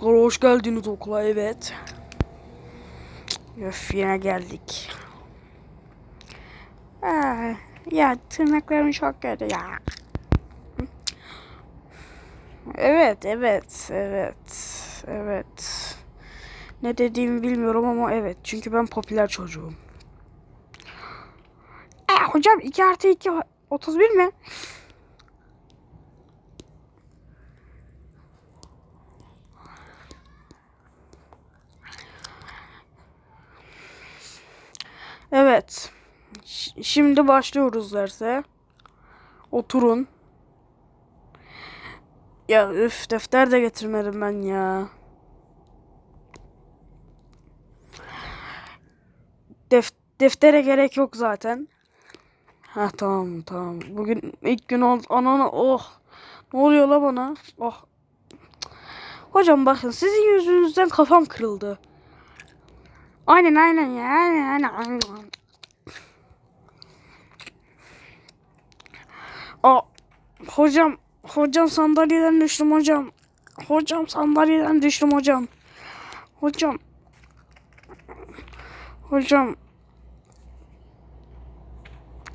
Çocuklar hoş geldiniz okula evet. Öf yine geldik. Aa, ya tırnaklarım çok kötü ya. Evet evet evet evet. Ne dediğimi bilmiyorum ama evet. Çünkü ben popüler çocuğum. Aa, hocam 2 artı 2 31 mi? Evet. Ş- şimdi başlıyoruz derse. Oturun. Ya üf defter de getirmedim ben ya. Def deftere gerek yok zaten. Ha tamam tamam. Bugün ilk gün oldu. Anana oh. Ne oluyor la bana? Oh. Hocam bakın sizin yüzünüzden kafam kırıldı. Aynen aynen ya. Aynen aynen. Aa, hocam, hocam sandalyeden düştüm hocam. Hocam sandalyeden düştüm hocam. Hocam. Hocam.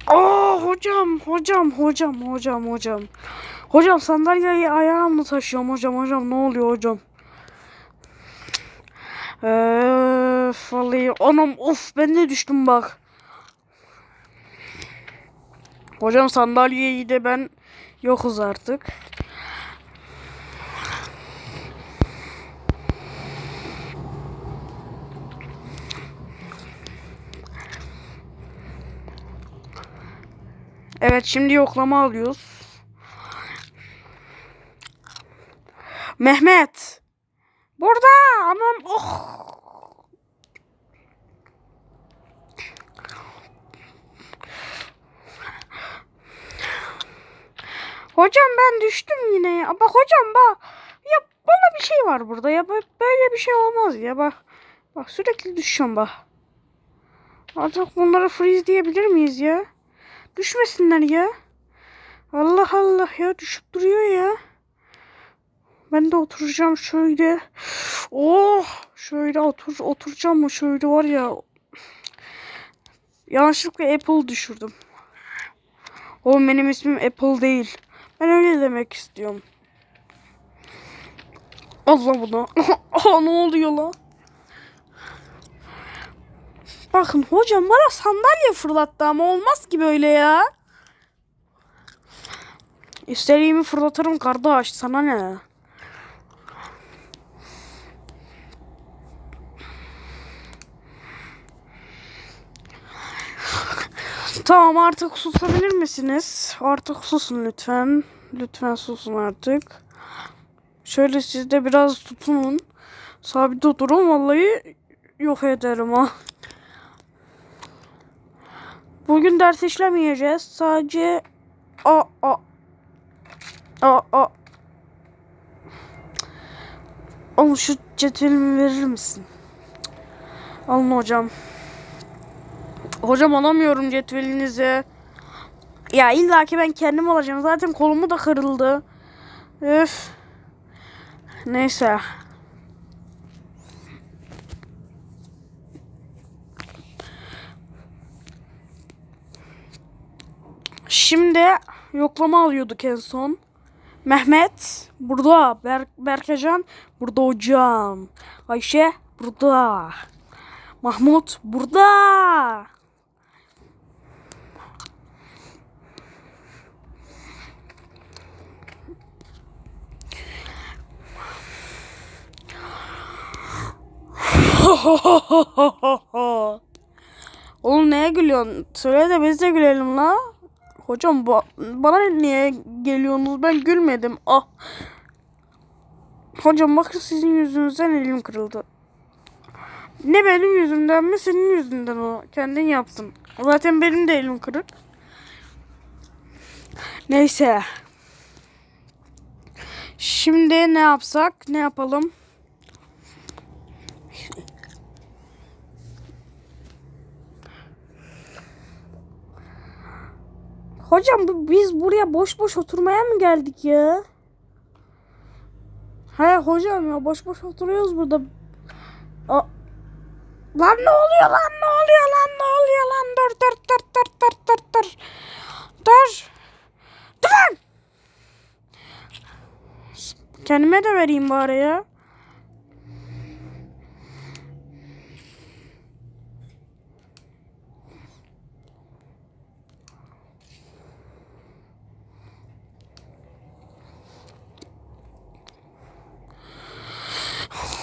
Aa hocam, hocam, hocam, hocam, hocam. Hocam sandalyeyi ayağımla taşıyorum hocam, hocam ne oluyor hocam? Öf, vallahi anam of ben de düştüm bak. Hocam sandalyeyi de ben yokuz artık. Evet şimdi yoklama alıyoruz. Mehmet. Burada. Anam oh. Hocam ben düştüm yine ya. Bak hocam bak. Ya bana bir şey var burada ya. Böyle bir şey olmaz ya bak. Bak sürekli düşüyorum bak. Artık bunlara freeze diyebilir miyiz ya? Düşmesinler ya. Allah Allah ya düşüp duruyor ya. Ben de oturacağım şöyle. Oh şöyle otur oturacağım mı şöyle var ya. Yanlışlıkla Apple düşürdüm. Oğlum benim ismim Apple değil. Ben öyle demek istiyorum. Allah bunu. Aa ne oluyor la? Bakın hocam bana sandalye fırlattı ama olmaz ki böyle ya. İstediğimi fırlatırım kardeş sana ne? Tamam artık susabilir misiniz? Artık susun lütfen. Lütfen susun artık. Şöyle siz de biraz tutunun. Sabit oturun vallahi yok ederim ha. Bugün ders işlemeyeceğiz. Sadece a a a a Oğlum şu cetvelimi verir misin? Alın hocam. Hocam alamıyorum cetvelinizi. Ya illa ben kendim alacağım. Zaten kolumu da kırıldı. Üf. Neyse. Şimdi yoklama alıyorduk en son. Mehmet burada. Ber Berkecan burada hocam. Ayşe burada. Mahmut burada. Oğlum neye gülüyorsun? Söyle de biz de gülelim la. Hocam ba bana niye geliyorsunuz? Ben gülmedim. Ah. Hocam bakın sizin yüzünüzden elim kırıldı. Ne benim yüzümden mi senin yüzünden o? Kendin yaptın. Zaten benim de elim kırık. Neyse. Şimdi ne yapsak? Ne yapalım? Hocam biz buraya boş boş oturmaya mı geldik ya? He hocam ya boş boş oturuyoruz burada. A lan ne oluyor lan ne oluyor lan ne oluyor lan dur dur dur dur dur dur dur. Dur. Dur lan. Kendime de vereyim bari ya.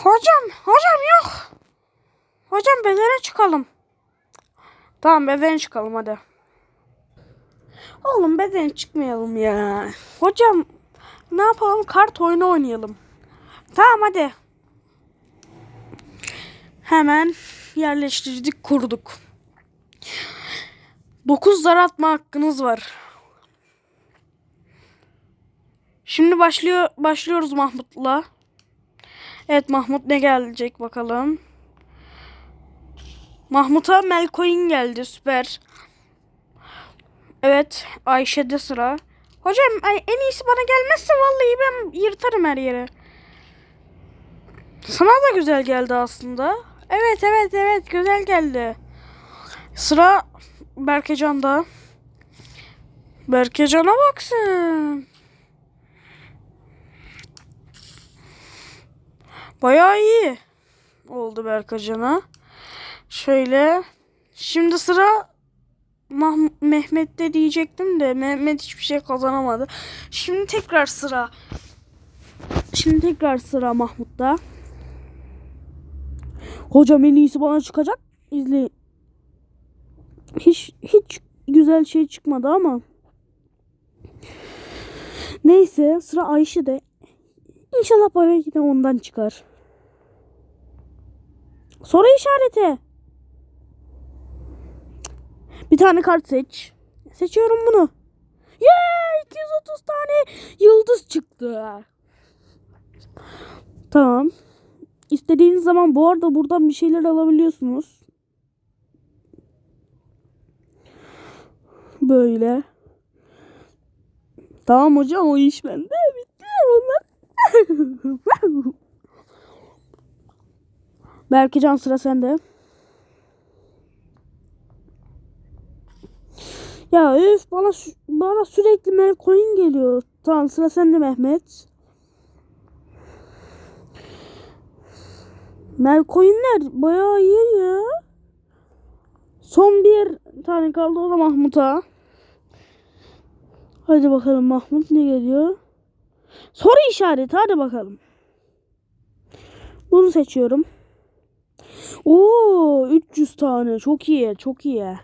Hocam, hocam yok. Hocam bedene çıkalım. Tamam bedene çıkalım hadi. Oğlum bedene çıkmayalım ya. Hocam ne yapalım kart oyunu oynayalım. Tamam hadi. Hemen yerleştirdik kurduk. 9 zar atma hakkınız var. Şimdi başlıyor başlıyoruz Mahmut'la. Evet Mahmut ne gelecek bakalım. Mahmut'a Melkoin geldi süper. Evet Ayşe'de sıra. Hocam en iyisi bana gelmezse vallahi ben yırtarım her yere. Sana da güzel geldi aslında. Evet evet evet güzel geldi. Sıra Berkecan'da. Berkecan'a baksın. Bayağı iyi oldu Berkacan'a. Şöyle. Şimdi sıra Mah Mehmet'te diyecektim de Mehmet hiçbir şey kazanamadı. Şimdi tekrar sıra. Şimdi tekrar sıra Mahmut'ta. Hocam en iyisi bana çıkacak. İzleyin. Hiç hiç güzel şey çıkmadı ama. Neyse sıra Ayşe'de. İnşallah para yine ondan çıkar. Soru işareti. Bir tane kart seç. Seçiyorum bunu. Yeah! 230 tane yıldız çıktı. Tamam. İstediğiniz zaman bu arada buradan bir şeyler alabiliyorsunuz. Böyle. Tamam hocam o iş bende. Bitti onlar. Berkecan sıra sende. Ya üf bana bana sürekli Melcoin geliyor. Tamam sıra sende Mehmet. Melcoin'ler bayağı iyi ya. Son bir tane kaldı o da Mahmut'a. Hadi bakalım Mahmut ne geliyor? Soru işareti hadi bakalım. Bunu seçiyorum. Oo 300 tane çok iyi çok iyi.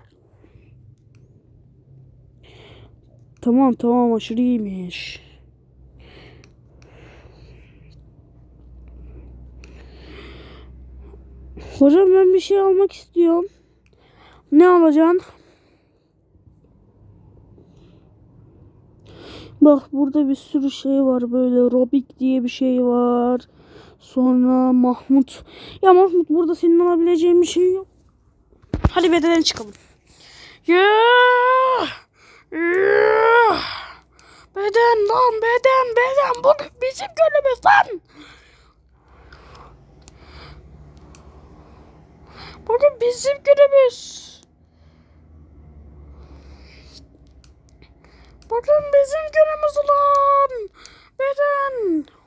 Tamam tamam aşırı iyiymiş. Hocam ben bir şey almak istiyorum. Ne alacaksın? Bak burada bir sürü şey var böyle Robik diye bir şey var. Sonra Mahmut. Ya Mahmut burada senin alabileceğin bir şey yok. Hadi bedenen çıkalım. Yeah! Yeah! Beden lan beden beden. Bu bizim günümüz lan. Bugün bizim günümüz. Bugün bizim günümüz ulan. Beden.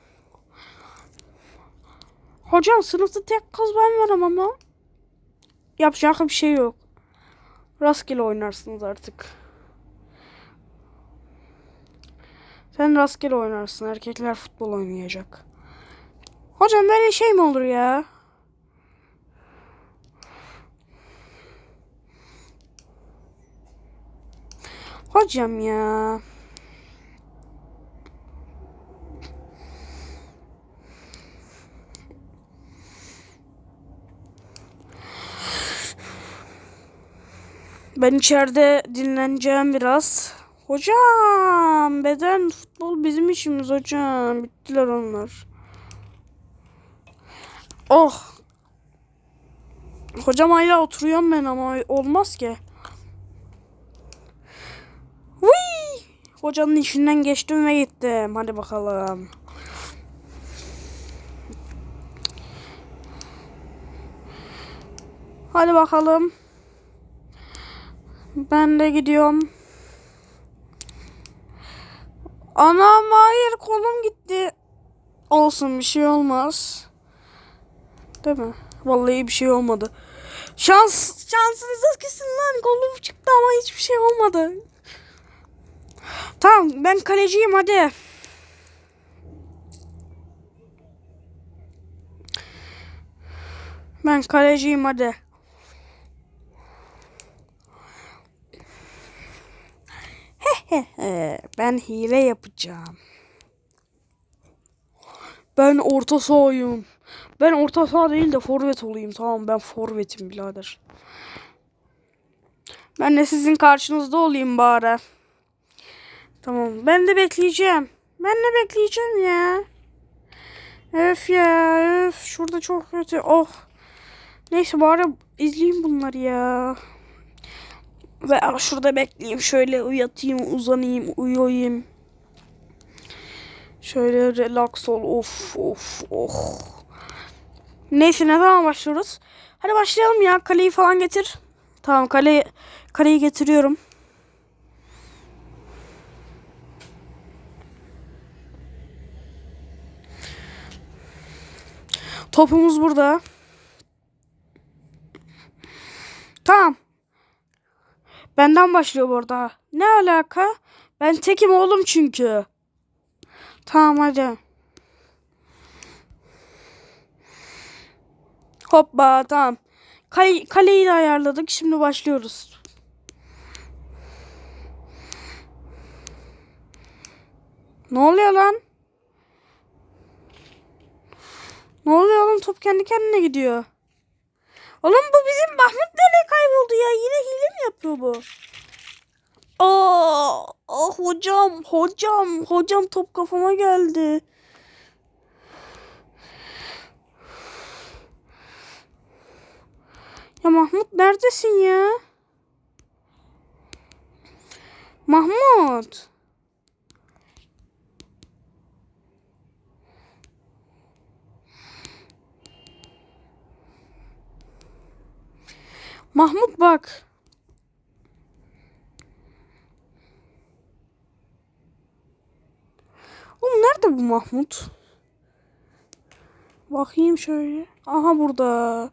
Hocam sınıfta tek kız ben varım ama. Yapacak bir şey yok. Rastgele oynarsınız artık. Sen rastgele oynarsın. Erkekler futbol oynayacak. Hocam böyle şey mi olur ya? Hocam ya. Ben içeride dinleneceğim biraz. Hocam beden futbol bizim işimiz hocam. Bittiler onlar. Oh. Hocam hala oturuyorum ben ama olmaz ki. Vıy! Hocanın işinden geçtim ve gittim. Hadi bakalım. Hadi bakalım. Ben de gidiyorum. Anam hayır kolum gitti. Olsun bir şey olmaz. Değil mi? Vallahi bir şey olmadı. Şans şansınıza kesin lan kolum çıktı ama hiçbir şey olmadı. Tamam ben kaleciyim hadi. Ben kaleciyim hadi. Ben hile yapacağım. Ben orta sahayım. Ben orta saha değil de forvet olayım. Tamam ben forvetim birader. Ben de sizin karşınızda olayım bari. Tamam ben de bekleyeceğim. Ben de bekleyeceğim ya. Öf ya öf. Şurada çok kötü. Oh. Neyse bari izleyeyim bunları ya. Ve şurada bekleyeyim. Şöyle uyatayım, uzanayım, uyuyayım. Şöyle relax ol. Of of oh. Neyse ne zaman başlıyoruz? Hadi başlayalım ya. Kaleyi falan getir. Tamam kale kaleyi getiriyorum. Topumuz burada. Tamam. Benden başlıyor bu arada. Ne alaka? Ben tekim oğlum çünkü. Tamam hadi. Hoppa tamam. Kale, kaleyi de ayarladık. Şimdi başlıyoruz. Ne oluyor lan? Ne oluyor oğlum? Top kendi kendine gidiyor. Oğlum bu bizim Mahmut nereye kayboldu ya? Yine hile mi yapıyor bu? Aa, ah hocam, hocam, hocam top kafama geldi. Ya Mahmut neredesin ya? Mahmut. Mahmut bak. Oğlum nerede bu Mahmut? Bakayım şöyle. Aha burada.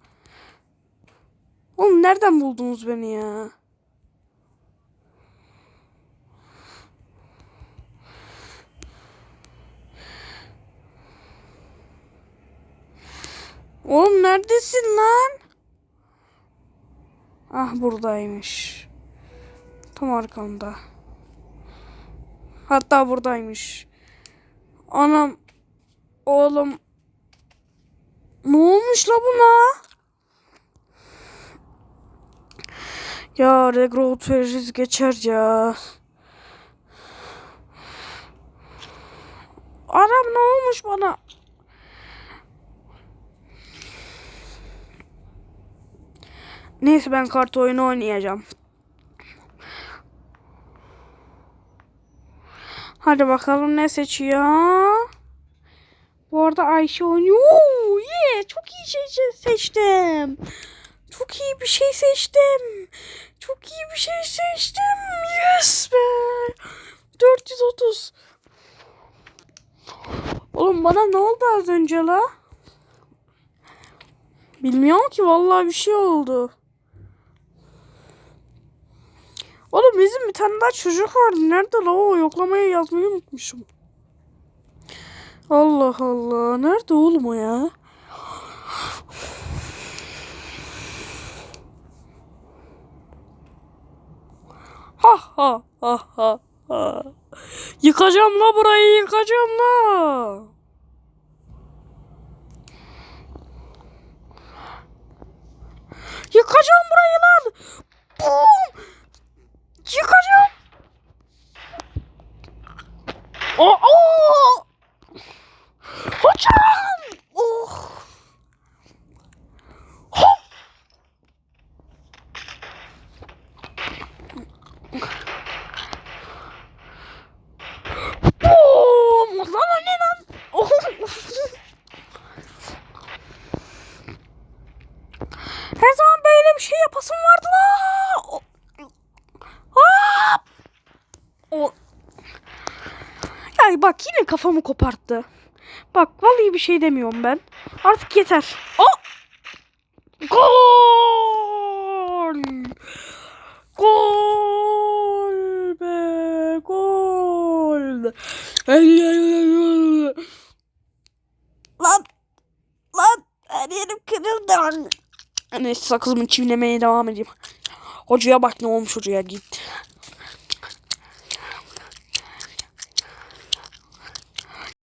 Oğlum nereden buldunuz beni ya? Oğlum neredesin lan? Ah buradaymış. Tam arkamda. Hatta buradaymış. Anam. Oğlum. Ne olmuş la buna? Ya regrowth veririz geçer ya. Anam ne olmuş bana? Neyse ben kart oyunu oynayacağım. Hadi bakalım ne seçiyor. Bu arada Ayşe oynuyor. Yeah, çok iyi şey seçtim. Çok iyi bir şey seçtim. Çok iyi bir şey seçtim. Yes be. 430. Oğlum bana ne oldu az önce la? Bilmiyorum ki vallahi bir şey oldu. Oğlum bizim bir tane daha çocuk vardı. Nerede la o? Yoklamaya yazmayı unutmuşum. Allah Allah. Nerede oğlum o ya? Ha ha ha ha. Yıkacağım la burayı yıkacağım la. Yıkacağım burayı lan. Boom. Yıkacağım. Oh, oh. Hocam. Oh. Hop. Boom. Lan o ne lan? Oh. Her zaman böyle bir Ya bak yine kafamı koparttı. Bak vallahi bir şey demiyorum ben. Artık yeter. O! Gol! Gol be gol. Lan lan her yerim kırıldı. Neyse sakızımı çiğnemeye devam edeyim. Hocaya bak ne olmuş hocaya git.